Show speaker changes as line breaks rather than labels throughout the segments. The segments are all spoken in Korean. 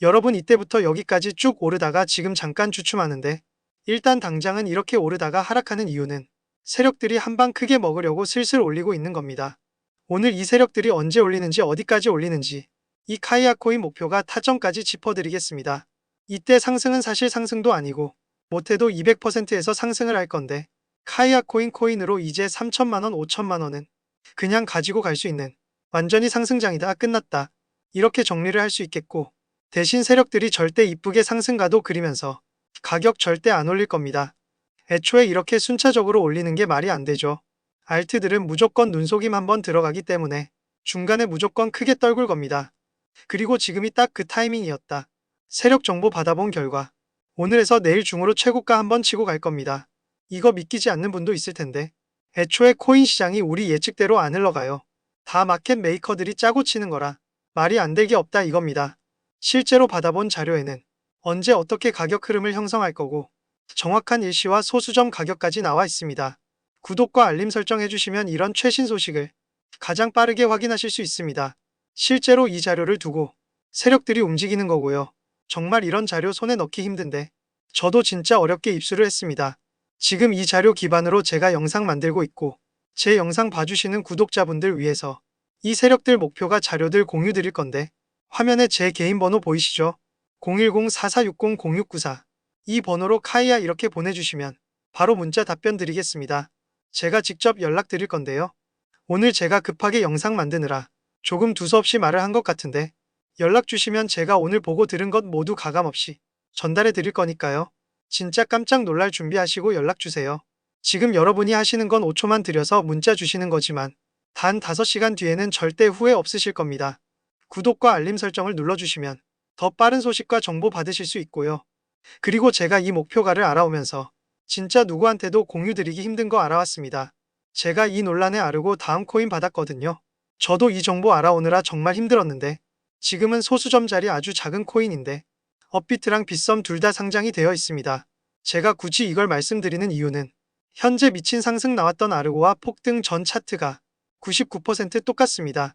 여러분 이때부터 여기까지 쭉 오르다가 지금 잠깐 주춤하는데 일단 당장은 이렇게 오르다가 하락하는 이유는 세력들이 한방 크게 먹으려고 슬슬 올리고 있는 겁니다. 오늘 이 세력들이 언제 올리는지 어디까지 올리는지 이 카이아 코인 목표가 타점까지 짚어드리겠습니다. 이때 상승은 사실 상승도 아니고 못해도 200%에서 상승을 할 건데 카이아 코인 코인으로 이제 3천만원, 5천만원은 그냥 가지고 갈 수 있는 완전히 상승장이다 끝났다 이렇게 정리를 할 수 있겠고 대신 세력들이 절대 이쁘게 상승가도 그리면서 가격 절대 안 올릴 겁니다. 애초에 이렇게 순차적으로 올리는 게 말이 안 되죠. 알트들은 무조건 눈속임 한번 들어가기 때문에 중간에 무조건 크게 떨굴 겁니다. 그리고 지금이 딱 그 타이밍이었다. 세력 정보 받아본 결과 오늘에서 내일 중으로 최고가 한번 치고 갈 겁니다. 이거 믿기지 않는 분도 있을 텐데 애초에 코인 시장이 우리 예측대로 안 흘러가요. 다 마켓 메이커들이 짜고 치는 거라 말이 안될게 없다 이겁니다. 실제로 받아본 자료에는 언제 어떻게 가격 흐름을 형성할 거고 정확한 일시와 소수점 가격까지 나와 있습니다. 구독과 알림 설정 해 주시면 이런 최신 소식을 가장 빠르게 확인하실 수 있습니다. 실제로 이 자료를 두고 세력들이 움직이는 거고요. 정말 이런 자료 손에 넣기 힘든데 저도 진짜 어렵게 입수를 했습니다. 지금 이 자료 기반으로 제가 영상 만들고 있고 제 영상 봐주시는 구독자분들 위해서 이 세력들 목표가 자료들 공유 드릴 건데 화면에 제 개인 번호 보이시죠? 010-4460-0694 이 번호로 카이아 이렇게 보내주시면 바로 문자 답변 드리겠습니다. 제가 직접 연락 드릴 건데요. 오늘 제가 급하게 영상 만드느라 조금 두서없이 말을 한 것 같은데 연락 주시면 제가 오늘 보고 들은 것 모두 가감없이 전달해 드릴 거니까요. 진짜 깜짝 놀랄 준비하시고 연락 주세요. 지금 여러분이 하시는 건 5초만 들여서 문자 주시는 거지만 단 5시간 뒤에는 절대 후회 없으실 겁니다. 구독과 알림 설정을 눌러주시면 더 빠른 소식과 정보 받으실 수 있고요. 그리고 제가 이 목표가를 알아오면서 진짜 누구한테도 공유 드리기 힘든 거 알아왔습니다. 제가 이 논란에 아르고 다음 코인 받았거든요. 저도 이 정보 알아오느라 정말 힘들었는데 지금은 소수점짜리 아주 작은 코인인데 업비트랑 빗썸 둘 다 상장이 되어 있습니다. 제가 굳이 이걸 말씀드리는 이유는 현재 미친 상승 나왔던 아르고와 폭등 전 차트가 99% 똑같습니다.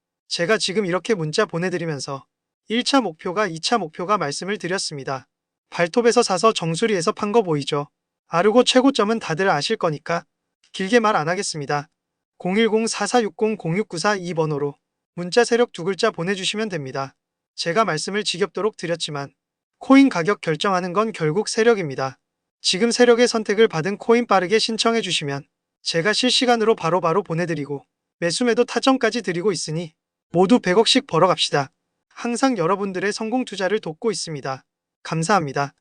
제가 지금 이렇게 문자 보내드리면서 1차 목표가 2차 목표가 말씀을 드렸습니다. 발톱에서 사서 정수리에서 판 거 보이죠? 아르고 최고점은 다들 아실 거니까 길게 말 안 하겠습니다. 010-4460-0694이 번호로 문자 세력 두 글자 보내주시면 됩니다. 제가 말씀을 지겹도록 드렸지만 코인 가격 결정하는 건 결국 세력입니다. 지금 세력의 선택을 받은 코인 빠르게 신청해 주시면 제가 실시간으로 바로바로 보내드리고 매수매도 타점까지 드리고 있으니 모두 100억씩 벌어갑시다. 항상 여러분들의 성공 투자를 돕고 있습니다. 감사합니다.